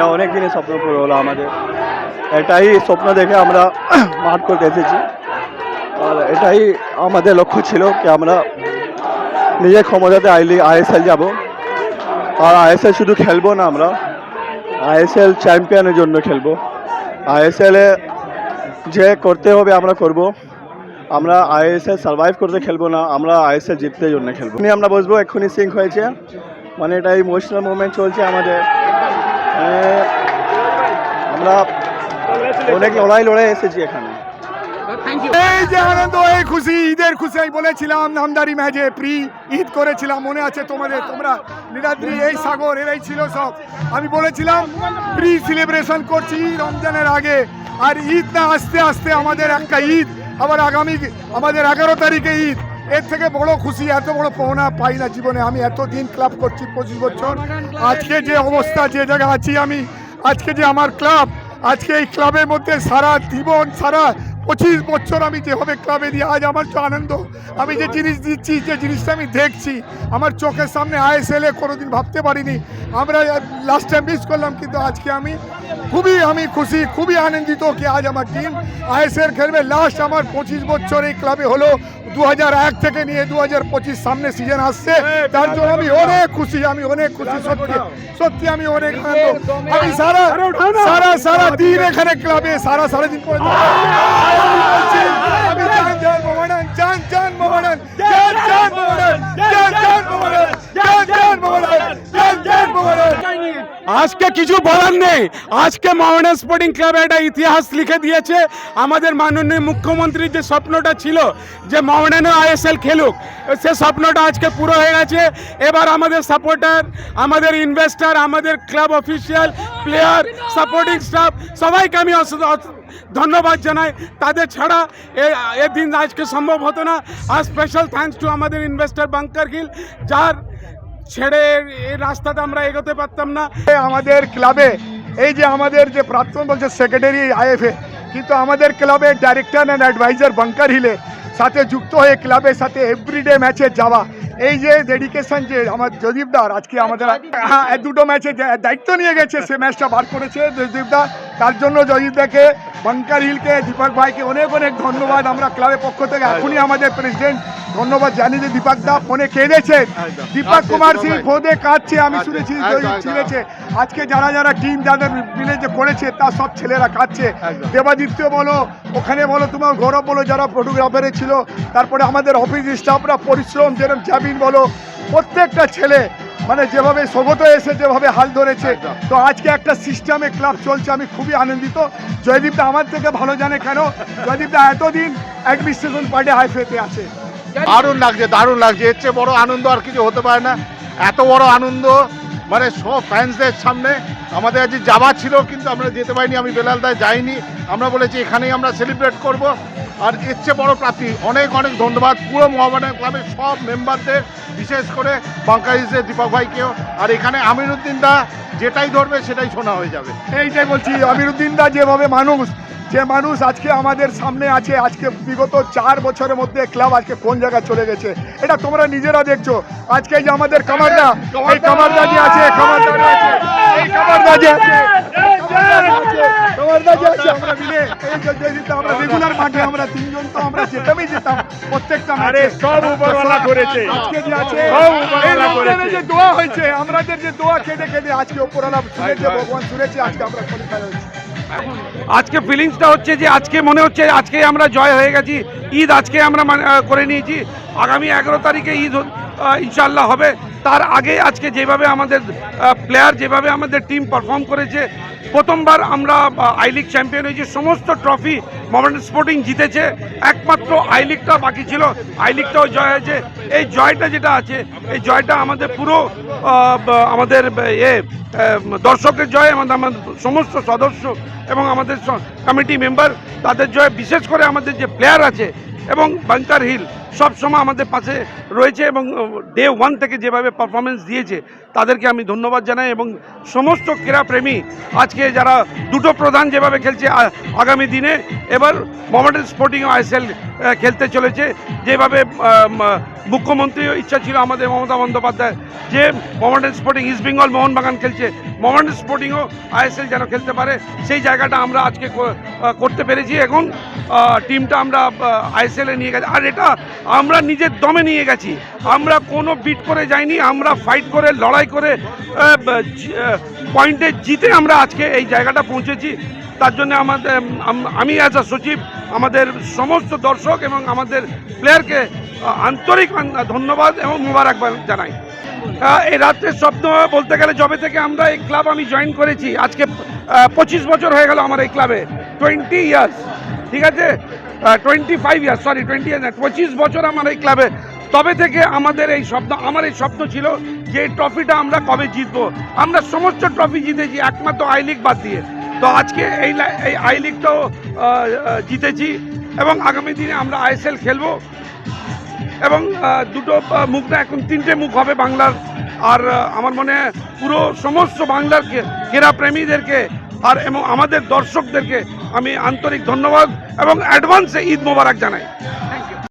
এটা অনেক দিনের স্বপ্ন পুরো হলো আমাদের। এটাই স্বপ্ন দেখে আমরা মাঠ করতে এসেছি। আর এটাই আমাদের লক্ষ্য ছিল কি আমরা নিজের ক্ষমতাতে আইলি, আইএসএল যাব। আর আইএসএল শুধু খেলব না আমরা, আইএসএল চ্যাম্পিয়নের জন্য খেলব। আইএসএলে যে করতে হবে আমরা করব। আমরা আইএসএল সার্ভাইভ করতে খেলব না, আমরা আইএসএল জিততে জন্য খেলব। আমরা বসবো এক্ষুনি সিঙ্ক হয়েছে। মানে এটা ইমোশনাল মুভমেন্ট চলছে আমাদের। আমরা অনেক লড়াই লড়াই এসেছি এখানে। এই যে আনন্দ এই খুশি ঈদের খুশি আমি বলেছিলাম নামদারি ম্যাচে প্রি ঈদ করেছিলাম মনে আছে তোমাদের তোমরা নীলাদ্রি এই সাগর এরাই ছিল সব। আমি বলেছিলাম প্রি সেলিব্রেশন করছি রমজানের আগে আর ঈদ না আস্তে আস্তে আমাদের একটা ঈদ আবার আগামী আমাদের এগারো তারিখে ঈদ। এর থেকে বড় খুশি, এত বড় পাওনা পাই না জীবনে। আমি এত দিন ক্লাব করছি পঁচিশ বছর। আজকে যে অবস্থা, যে জায়গায় আছি আমি, আজকে যে আমার ক্লাব, আজকে এই ক্লাবের মধ্যে সারা জীবন, সারা পঁচিশ বছর আমি যেভাবে ক্লাবে দিয়ে আজ আমার তো আনন্দ, আমি যে জিনিস দিচ্ছি, যে জিনিসটা আমি দেখছি, আমার চোখের সামনে আইএসএল এ কোনোদিন ভাবতে পারিনি। আমরা লাস্ট টাইম মিস করলাম, কিন্তু আজকে আমি খুবই, আমি খুশি, খুবই আনন্দিত কি আজ আমার টিম আইএসএল খেলবে। লাস্ট আমার পঁচিশ বছর এই ক্লাবে হলো দু থেকে নিয়ে দু হাজার পঁচিশ সামনে সিজন আসছে। তার জন্য আমি অনেক খুশি, আমি অনেক খুশি, সত্যি সত্যি আমি অনেক আনন্দ। আমি সারা সারা সারা দিন এখানে ক্লাবে সারা সারা দিন পরে আজকে কিছু বলার নেই। আজকে মোহামেডান স্পোর্টিং ক্লাব একটা ইতিহাস লিখে দিয়েছে। আমাদের মাননীয় মুখ্যমন্ত্রীর যে স্বপ্নটা ছিল যে মোহামেডানও আইএসএল খেলুক, সে স্বপ্নটা আজকে পুরো হয়ে গেছে। এবার আমাদের সাপোর্টার আমাদের ইনভেস্টার আমাদের club official player supporting staff সবাইকে আমি ধন্যবাদ জানাই। তাদের ছাড়া এ- দিন আজকে সম্ভব হতো না। আর স্পেশাল থ্যাঙ্কস টু আমাদের ইনভেস্টার বাংকার গিল যার ছেড়ে এই রাস্তাটা আমরা এগোতে পারতাম না। আমাদের ক্লাবে এই যে আমাদের যে প্রাক্তন বলছে সেক্রেটারি আইএফএ কিন্তু আমাদের ক্লাবে ডাইরেক্টর অ্যান্ড অ্যাডভাইজার বাঙ্কার হিলে সাথে যুক্ত হয়ে ক্লাবের সাথে এভরিডে ম্যাচে যাওয়া। এই যে ডেডিকেশন যে আমার জদীপদার আজকে আমাদের হ্যাঁ এই দুটো ম্যাচে দায়িত্ব নিয়ে গেছে সে ম্যাচটা বার করেছে। জদীপদা তার জন্য জদীপদাকে বাঙ্কার হিলকে দীপক ভাইকে অনেক অনেক ধন্যবাদ। আমরা ক্লাবের পক্ষ থেকে এখনই আমাদের প্রেসিডেন্ট ধন্যবাদ জানি যে দীপক দা ফোনে কেঁদেছে দীপক কুমার সিং ফোনে কাঁদছে আমি শুনেছি শুনেছে আজকে যারা যারা টিম যাদের মিলে যে করেছে তার সব ছেলেরা কাঁদছে। দেবাদিত্য বলো ওখানে বলো তোমার গৌরব বলো যারা ফটোগ্রাফারে ছিল তারপরে আমাদের অফিস স্টাফরা পরিশ্রম যেরকম জামিন বলো প্রত্যেকটা ছেলে মানে যেভাবে স্বগত এসে যেভাবে হাল ধরেছে তো আজকে একটা সিস্টেমে ক্লাব চলছে আমি খুবই আনন্দিত। জয়দীপদা আমার থেকে ভালো জানে কেন? জয়দীপদা এতদিন অ্যাডমিনিস্ট্রেশন পার্টি হাইফেতে আছে। দারুণ লাগছে দারুণ লাগছে। এর চেয়ে বড় আনন্দ আর কিছু হতে পারে না। এত বড় আনন্দ মানে সব ফ্যান্সদের সামনে। আমাদের আজ যাওয়া ছিল কিন্তু আমরা যেতে পারিনি আমি বেলালদায় যাইনি। আমরা বলেছি এখানেই আমরা সেলিব্রেট করব। আর এর চেয়ে বড় প্রাপ্তি অনেক অনেক ধন্যবাদ। পুরো মোহামেডান ক্লাবের সব মেম্বারদের, বিশেষ করে বাঙ্কারিজের দীপক ভাইকেও। আর এখানে আমিরুদ্দিন দা যেটাই ধরবে সেটাই শোনা হয়ে যাবে। এইটাই বলছি আমিরুদ্দিন দা যেভাবে মানুষ, যে মানুষ আজকে আমাদের সামনে আছে, আজকে বিগত চার বছরের মধ্যে ক্লাব আজকে কোন জায়গায় চলে গেছে, এটা তোমরা নিজেরা দেখছ। আজকে যে আমাদের কামারদা, এই কামারদা যে আছে কামারদা আছে, এই কামারদা যে আছে। কামারদা যে আছে আমরা মিলে এই যে যে আমরা রেগুলার মাঠে আমরা তিনজন তো আমরা যেতামই যেতাম প্রত্যেকটা আরে সব উপরওয়ালা করেছে। আজকে যে আছে এই রমজানে যে দোয়া হয়েছে আমাদের যে দোয়া কেঁদে কেঁদে আজকে উপরওয়ালা শুনেছে ভগবান শুনেছে আজকে আমরা কোয়ালিফাই হয়েছি। আজকে ফিলিংসটা হচ্ছে যে আজকে মনে হচ্ছে আজকে আমরা জয় হয়ে গেছি ঈদ আজকে আমরা মানে, করে নিয়েছি। আগামী এগারো তারিখে ঈদ ইনশাল্লাহ হবে। তার আগে আজকে যেভাবে আমাদের প্লেয়ার যেভাবে আমাদের টিম পারফর্ম করেছে, প্রথমবার আমরা আই লিগ চ্যাম্পিয়ন হয়েছি, সমস্ত ট্রফি মোহামেডান স্পোর্টিং জিতেছে, একমাত্র আই লিগটা বাকি ছিল আই লিগটাও জয় হয়েছে। এই জয়টা যেটা আছে, এই জয়টা আমাদের পুরো আমাদের এ দর্শকের জয়, আমাদের আমাদের সমস্ত সদস্য এবং আমাদের কমিটি মেম্বার তাদের জয়। বিশেষ করে আমাদের যে প্লেয়ার আছে এবং বাঙ্কার হিল সব সময় আমাদের পাশে রয়েছে এবং ডে ওয়ান থেকে যেভাবে পারফরমেন্স দিয়েছে তাদেরকে আমি ধন্যবাদ জানাই এবং সমস্ত ক্রীড়াপ্রেমী আজকে যারা দুটো প্রধান যেভাবে খেলছে আগামী দিনে এবার মোহামেডান স্পোর্টিং আইএসএল খেলতে চলেছে। যেভাবে আম, মুখ্যমন্ত্রীর ইচ্ছা ছিল আমাদের মমতা বন্দ্যোপাধ্যায় যে মোহামেডান স্পোর্টিং ইস্ট বেঙ্গল মোহনবাগান খেলছে মোহামেডান স্পোর্টিংও আইএসএল যেন খেলতে পারে সেই জায়গাটা আমরা আজকে করতে পেরেছি এখন টিমটা আমরা আইএসএলে নিয়ে গেছি। আর এটা আমরা নিজের দমে নিয়ে গেছি। আমরা কোনো বিট করে যাইনি, আমরা ফাইট করে, লড়াই করে পয়েন্টে জিতে আমরা আজকে এই জায়গাটা পৌঁছেছি। তার জন্য আমাদের, আমি অ্যাজ আ সচিব, আমাদের সমস্ত দর্শক এবং আমাদের প্লেয়ারকে আন্তরিক ধন্যবাদ এবং মোবারকবাদ জানাই। এই রাত্রের স্বপ্ন বলতে গেলে জবে থেকে আমরা এই ক্লাব আমি জয়েন করেছি, আজকে পঁচিশ বছর হয়ে গেল আমার এই ক্লাবে টোয়েন্টি ইয়ার্স ঠিক আছে? Twenty five years sorry twenty years পঁচিশ বছর আমার এই ক্লাবে তবে থেকে আমাদের এই স্বপ্ন, আমার এই স্বপ্ন ছিল যে ট্রফিটা আমরা কবে জিতবো। আমরা সমস্ত ট্রফি জিতেছি, একমাত্র আই লিগ বাদ দিয়ে। তো আজকে এই এই আই লিগটাও জিতেছি এবং আগামী দিনে আমরা আইএসএল খেলব। এবং দুটো মুখ না, এখন তিনটে মুখ হবে বাংলার। আর আমার মনে পুরো সমস্ত বাংলার ক্রীড়া প্রেমীদেরকে আর এবং আমাদের দর্শকদেরকে আমি আন্তরিক ধন্যবাদ এবং অ্যাডভান্সে ঈদ মোবারক জানাই।